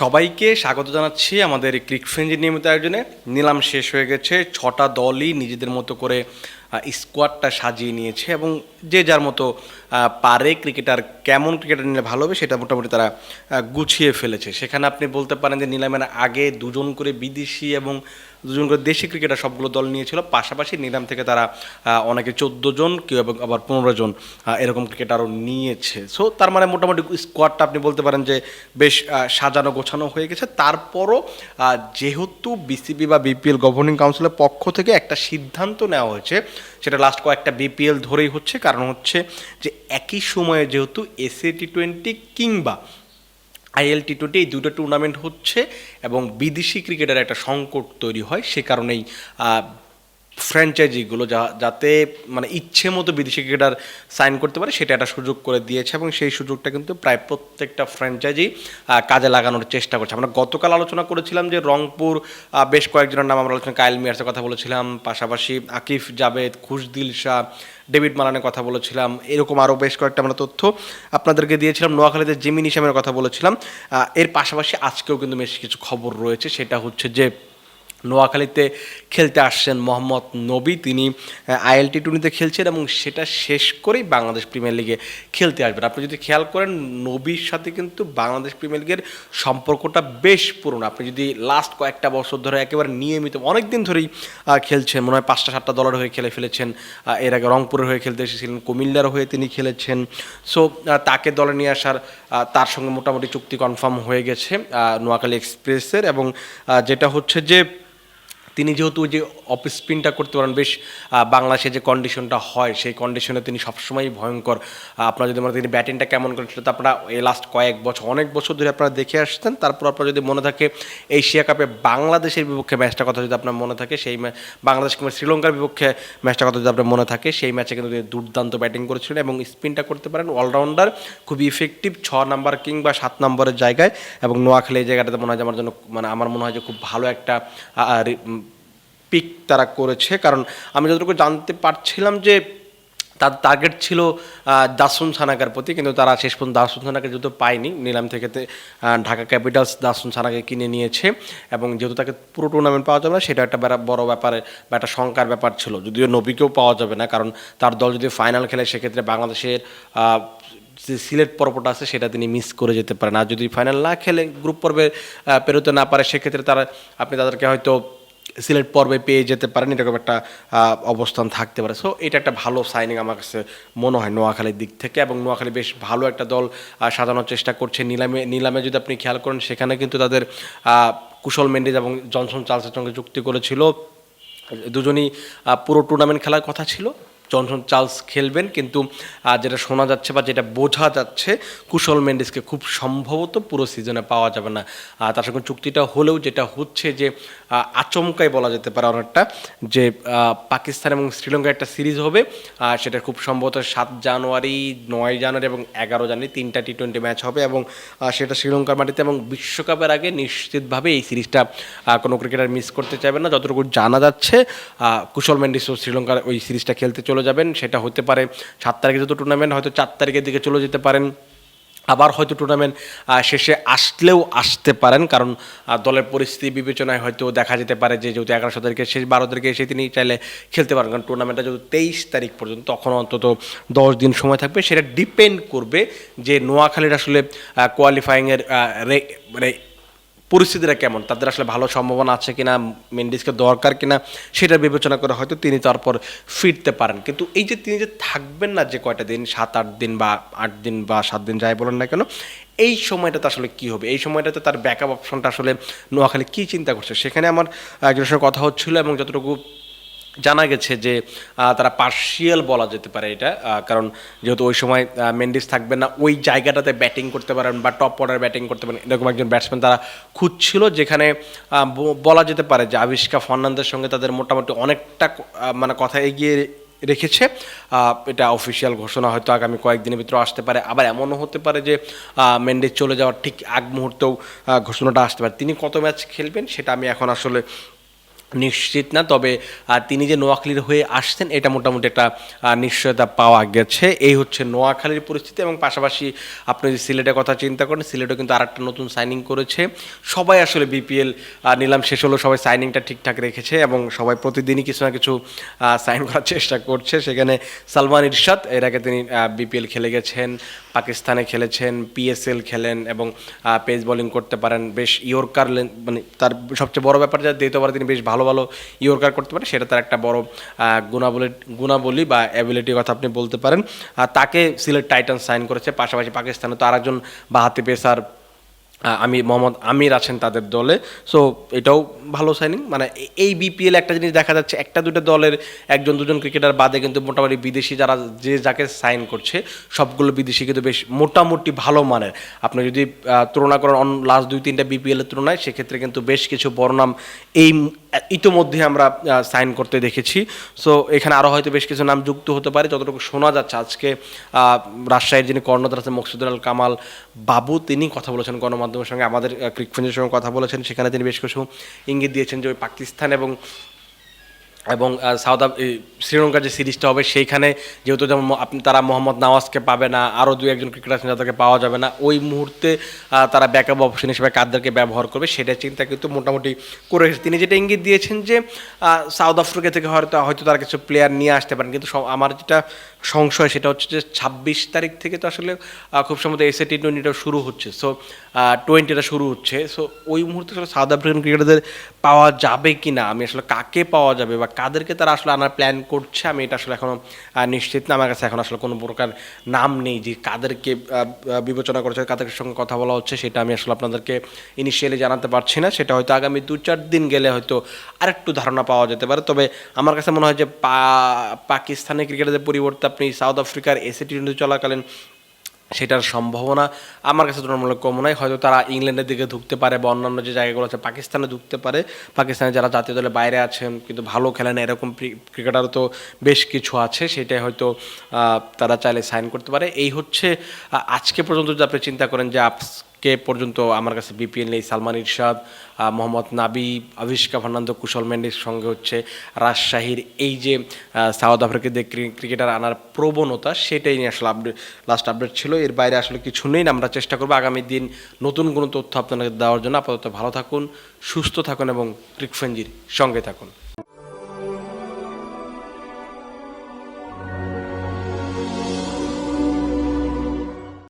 সবাইকে স্বাগত জানাচ্ছি আমাদের ক্রিক নিয়মিত আয়োজনে। নিলাম শেষ হয়ে গেছে, ছটা দলই নিজেদের মতো করে স্কোয়াডটা সাজিয়ে নিয়েছে এবং যে যার মতো পারে ক্রিকেটার কেমন ক্রিকেটার নিলে ভালো হবে সেটা মোটামুটি তারা গুছিয়ে ফেলেছে। সেখানে আপনি বলতে পারেন যে নিলামের আগে দুজন করে বিদেশি এবং দুজন করে দেশি ক্রিকেটার সবগুলো দল নিয়েছিল। পাশাপাশি নিলাম থেকে তারা অনেকে চোদ্দ জন, কেউ এবং আবার পনেরো জন এরকম ক্রিকেটারও নিয়েছে। সো তার মানে মোটামুটি স্কোয়াডটা আপনি বলতে পারেন যে বেশ সাজানো গোছানো হয়ে গেছে। তারপরও যেহেতু বিসিবি বা বিপিএল গভর্নিং কাউন্সিলের পক্ষ থেকে একটা সিদ্ধান্ত নেওয়া হয়েছে সেটা লাস্ট কয়েকটা বিপিএল ধরেই হচ্ছে। কারণ হচ্ছে যে একই সময়ে যেহেতু এসএ টি টোয়েন্টি কিংবা আইএল টি টোয়েন্টি এই দুটো টুর্নামেন্ট হচ্ছে এবং বিদেশি ক্রিকেটার একটা সংকট তৈরি হয়। সে কারণেই ফ্র্যাঞ্চাইজিগুলো যা, যাতে মানে ইচ্ছে মতো বিদেশি ক্রিকেটার সাইন করতে পারে, সেটা একটা সুযোগ করে দিয়েছে এবং সেই সুযোগটা কিন্তু প্রায় প্রত্যেকটা ফ্র্যাঞ্চাইজি কাজে লাগানোর চেষ্টা করছে। আমরা গতকাল আলোচনা করেছিলাম যে রংপুর বেশ কয়েকজনের নাম আমরা আলোচনা কাইল মিয়ার্সের কথা বলেছিলাম, পাশাপাশি আকিফ জাভেদ, খুশদিল শাহ, ডেভিড মালানের কথা বলেছিলাম, এরকম আরও বেশ কয়েকটা আমরা তথ্য আপনাদেরকে দিয়েছিলাম। নোয়াখালীতে জিমিন ইসামের কথা বলেছিলাম। এর পাশাপাশি আজকেও কিন্তু বেশ কিছু খবর রয়েছে, সেটা হচ্ছে যে নোয়াখালীতে খেলতে আসছেন মোহাম্মদ নবী। তিনি আইএলটি টুর্নিতে খেলছেন এবং সেটা শেষ করেই বাংলাদেশ প্রিমিয়ার লিগে খেলতে আসবেন। আপনি যদি খেয়াল করেন, নবীর সাথে কিন্তু বাংলাদেশ প্রিমিয়ার লিগের সম্পর্কটা বেশ পুরনো। আপনি যদি লাস্ট কয়েকটা বছর ধরে একেবারে নিয়মিত অনেক দিন ধরেই খেলছেন, মনে হয় পাঁচটা সাতটা দলের হয়ে খেলে ফেলেছেন এর আগে রংপুরের হয়ে খেলতে এসেছিলেন, কুমিল্লার হয়ে তিনি খেলেছেন। সো তাকে দলে নিয়ে আসার তার সঙ্গে মোটামুটি চুক্তি কনফার্ম হয়ে গেছে নোয়াখালী এক্সপ্রেসের এবং যেটা হচ্ছে যে তিনি যেহেতু যে অফ স্পিনটা করতে পারেন, বেশ বাংলাদেশে যে কন্ডিশনটা হয়, সেই কন্ডিশনে তিনি সবসময়ই ভয়ঙ্কর। আপনারা যদি মনে তিনি ব্যাটিংটা কেমন করেন, সেটা তো আপনারা এই লাস্ট কয়েক বছর, অনেক বছর ধরে আপনারা দেখে আসছেন। তারপর আপনার যদি মনে থাকে এশিয়া কাপে বাংলাদেশের বিপক্ষে ম্যাচটা কথা যদি আপনার মনে থাকে, সেই বাংলাদেশ কিংবা শ্রীলঙ্কার বিপক্ষে ম্যাচটা কথা যদি আপনার মনে থাকে, সেই ম্যাচে কিন্তু দুর্দান্ত ব্যাটিং করেছিলেন এবং স্পিনটা করতে পারেন। অলরাউন্ডার খুবই ইফেক্টিভ ছ নাম্বার কিংবা সাত নম্বরের জায়গায় এবং নোয়াখালী এই জায়গাটাতে মনে হয় আমার জন্য মানে আমার মনে হয় যে খুব ভালো একটা পিক তারা করেছে। কারণ আমি যতটুকু জানতে পারছিলাম যে তার টার্গেট ছিল দাসুন সানাকার প্রতি, কিন্তু তারা শেষ পর্যন্ত দাসুন সানাকে যেহেতু পায়নি, নিলাম থেকে ঢাকা ক্যাপিটালস দাসুন সানাকে কিনে নিয়েছে এবং যেহেতু তাকে পুরো টুর্নামেন্ট পাওয়া যাবে না, সেটা একটা বড় ব্যাপারে বা একটা শঙ্কার ব্যাপার ছিল। যদিও নবীকেও পাওয়া যাবে না, কারণ তার দল যদি ফাইনাল খেলে, সেক্ষেত্রে বাংলাদেশের যে সিলেট পর্বটা আছে, সেটা তিনি মিস করে যেতে পারেন। আর যদি ফাইনাল না খেলে গ্রুপ পর্বে পেরোতে না পারে, সেক্ষেত্রে তারা, আপনি তাদেরকে হয়তো সিলেট পর্বে পেয়ে যেতে পারেন, এরকম একটা অবস্থান থাকতে পারে। সো এটা একটা ভালো সাইনিং আমার কাছে মনে হয় নোয়াখালীর দিক থেকে এবং নোয়াখালী বেশ ভালো একটা দল সাজানোর চেষ্টা করছে। নিলামে নিলামে যদি আপনি খেয়াল করেন, সেখানে কিন্তু তাদের কুশল মেন্ডিজ এবং জনসন চার্লসের সঙ্গে চুক্তি করেছিল। দুজনই পুরো টুর্নামেন্ট খেলার কথা ছিল। জনসন চার্লস খেলবেন কিন্তু যেটা শোনা যাচ্ছে বা যেটা বোঝা যাচ্ছে কুশল মেন্ডিসকে খুব সম্ভবত পুরো সিজনে পাওয়া যাবে না। তার সঙ্গে চুক্তিটা হলেও যেটা হচ্ছে যে আচমকাই বলা যেতে পারে অনেকটা যে পাকিস্তান এবং শ্রীলঙ্কার একটা সিরিজ হবে। আহ, সেটা খুব সম্ভবত সাত জানুয়ারি নয় জানুয়ারি এবং এগারো জানুয়ারি তিনটা টি টোয়েন্টি ম্যাচ হবে এবং সেটা শ্রীলঙ্কার মাটিতে এবং বিশ্বকাপের আগে নিশ্চিতভাবে এই সিরিজটা কোনো ক্রিকেটার মিস করতে চাইবে না। যতটুকু জানা যাচ্ছে কুশল মেন্ডিসও শ্রীলঙ্কার ওই সিরিজটা খেলতে চলে যাবেন, সেটা হতে পারে সাত তারিখে যেহেতু টুর্নামেন্ট হয়তো চার তারিখের দিকে চলে যেতে পারেন। আবার হয়তো টুর্নামেন্ট শেষে আসলেও আসতে পারেন, কারণ দলের পরিস্থিতি বিবেচনায় হয়তো দেখা যেতে পারে যে যেহেতু এগারোশো তারিখে, শেষ বারো তারিখে এসে তিনি চাইলে খেলতে পারেন। কারণ টুর্নামেন্টটা যেহেতু তেইশ তারিখ পর্যন্ত, তখন অন্তত দশ দিন সময় থাকবে। সেটা ডিপেন্ড করবে যে নোয়াখালীর আসলে কোয়ালিফাইংয়ের মানে পরিস্থিতিটা কেমন? তাদের আসলে ভালো সম্ভাবনা আছে কিনা মেন্ডিসকে দরকার কিনা সেটা বিবেচনা করে হয়তো তিনি তারপর ফিরতে পারেন। কিন্তু এই যে তিনি যে থাকবেন না যে কয়টা দিন, সাত, আট দিন বা আট দিন বা সাত দিন যাই বলেন না কেন, এই সময়টাতে আসলে কি হবে? এই সময়টাতে তার ব্যাকআপ অপশনটা আসলে নোয়াখালী কী চিন্তা করছে? সেখানে আমার একজনের সঙ্গে কথা হচ্ছিল এবং যতটুকু জানা গেছে যে তারা পার্শিয়াল বলা যেতে পারে এটা কারণ যেহেতু ওই সময় মেন্ডিস থাকবে না, ওই জায়গাটাতে ব্যাটিং করতে পারেন বা টপ অর্ডার ব্যাটিং করতে পারেন, এরকম একজন ব্যাটসম্যান তারা খুঁজছিল, যেখানে বলা যেতে পারে যে আবিষ্কা ফর্নান্দের সঙ্গে তাদের মোটামুটি অনেকটা মানে কথা এগিয়ে রেখেছে। এটা অফিসিয়াল ঘোষণা হয়তো আগামী কয়েকদিনের ভিতরে আসতে পারে। আবার এমনও হতে পারে যে মেন্ডিস চলে যাওয়ার ঠিক আগ মুহূর্তেও ঘোষণাটা আসতে পারে। তিনি কত ম্যাচ খেলবেন সেটা আমি এখন আসলে নিশ্চিত না, তবে তিনি যে নোয়াখালীর হয়ে আসছেন, এটা মোটামুটি একটা নিশ্চয়তা পাওয়া গেছে। এই হচ্ছে নোয়াখালীর পরিস্থিতি এবং পাশাপাশি আপনি যদি সিলেটের কথা চিন্তা করেন, সিলেটও কিন্তু আর একটা নতুন সাইনিং করেছে। সবাই আসলে বিপিএল নিলাম শেষ হলো, সবাই সাইনিংটা ঠিকঠাক রেখেছে এবং সবাই প্রতিদিনই কিছু না কিছু সাইন করার চেষ্টা করছে। সেখানে সালমান ইরশাদ, এর আগে তিনি বিপিএল খেলে গেছেন, পাকিস্তানে খেলেছেন পিএসএল খেলেন এবং পেস বোলিং করতে পারেন। বেশ, ইয়র্কার মানে তার সবচেয়ে বড় ব্যাপার যা, দ্বিতীয়বার তিনি বেশ ভালো ভালো ভালো ইয়র্কার করতে পারে, সেটা তার একটা বড় গুণাবলী গুণাবলী বা অ্যাবিলিটির কথা আপনি বলতে পারেন। আর তাকে সিলেট টাইটান সাইন করেছে, পাশাপাশি পাকিস্তানে তো আরেকজন বাহাতি পেসার আমি, মোহাম্মদ আমির আছেন তাদের দলে। সো এটাও ভালো সাইনিং মানে এই বিপিএল একটা জিনিস দেখা যাচ্ছে, একটা দুটো দলের একজন দুজন ক্রিকেটার বাদে কিন্তু মোটামুটি বিদেশি যারা যে যাকে সাইন করছে, সবগুলো বিদেশি কিন্তু বেশ মোটামুটি ভালো মানের। আপনি যদি তুলনা করেন অন লাস্ট দুই তিনটা বিপিএলের তুলনায়, সেক্ষেত্রে কিন্তু বেশ কিছু বড় নাম এই ইতোমধ্যে আমরা সাইন করতে দেখেছি। সো এখানে আরও হয়তো বেশ কিছু নাম যুক্ত হতে পারে, যতটুকু শোনা যাচ্ছে আজকে রাজশাহীর যিনি কর্ণধার আছেন মকসুদুল আল কামাল বাবু, তিনি কথা বলেছেন গণমাধ্যমের সঙ্গে, আমাদের ক্রিকফেন্সের সঙ্গে কথা বলেছেন। সেখানে তিনি বেশ কিছু ইঙ্গিত দিয়েছেন যে ওই পাকিস্তান এবং এবং সাউথ শ্রীলঙ্কার যে সিরিজটা হবে, সেইখানে যেহেতু যেমন আপনি তারা মোহাম্মদ নওয়াজকে পাবে না, আরও দু একজন ক্রিকেটার আছেন যাদেরকে পাওয়া যাবে না, ওই মুহূর্তে তারা ব্যাকআপ অপশন হিসেবে কাদেরকে ব্যবহার করবে সেটা চিন্তা কিন্তু মোটামুটি করে এসেছে। তিনি যেটা ইঙ্গিত দিয়েছেন যে সাউথ আফ্রিকা থেকে হয়তো হয়তো তারা কিছু প্লেয়ার নিয়ে আসতে পারেন, কিন্তু আমার যেটা সংশয় সেটা হচ্ছে যে ছাব্বিশ তারিখ থেকে তো আসলে খুব সম্ভবত এসএ টি টোয়েন্টিটা শুরু হচ্ছে। সো টোয়েন্টিটা শুরু হচ্ছে। সো ওই মুহূর্তে আসলে সাউথ আফ্রিকান ক্রিকেটারদের পাওয়া যাবে কি না আমি আসলে কাকে পাওয়া যাবে বা কাদেরকে তারা আসলে আনার প্ল্যান করছে আমি এটা আসলে এখনও আহ, নিশ্চিত না। আমার কাছে এখন আসলে কোনো প্রকার নাম নেই যে কাদেরকে বিবেচনা করেছে কাদের সঙ্গে কথা বলা হচ্ছে সেটা আমি আসলে আপনাদেরকে ইনিশিয়ালি জানাতে পারছি না। সেটা হয়তো আগামী দু চার দিন গেলে হয়তো আরেকটু ধারণা পাওয়া যেতে পারে। তবে আমার কাছে মনে হয় যে পা- পাকিস্তানি ক্রিকেটারদের পরিবর্তে আপনি সাউথ আফ্রিকার এসি টি টোয়েন্টি চলাকালীন সেটার সম্ভাবনা আমার কাছে তুলনামূলক কম নয়। হয়তো তারা ইংল্যান্ডের দিকে ঢুকতে পারে বা অন্যান্য যে জায়গাগুলো আছে পাকিস্তানে ঢুকতে পারে। পাকিস্তানে যারা জাতীয় দলে বাইরে আছেন, কিন্তু ভালো খেলেন, এরকম ক্রিকেটারও তো বেশ কিছু আছে, সেটাই হয়তো তারা চাইলে সাইন করতে পারে। এই হচ্ছে আজকে পর্যন্ত যদি আপনি চিন্তা করেন যে আজকে পর্যন্ত আমার কাছে বিপিএল নেই? সালমান ইরশাদ মোহাম্মদ নাবি, আবিষ্কা ফার্নান্দো, কুশল মেন্ডির সঙ্গে হচ্ছে রাজশাহীর এই যে সাউথ আফ্রিকাতে ক্রিকেটার আনার প্রবণতা, সেটাই নিয়ে আসলে আপডেট লাস্ট আপডেট ছিল। এর বাইরে আসলে কিছু নেই। আমরা চেষ্টা করব আগামী দিন নতুন কোনো তথ্য আপনাদের দেওয়ার জন্য। আপাতত ভালো থাকুন, সুস্থ থাকুন এবং ক্রিকফেঞ্জির সঙ্গে থাকুন।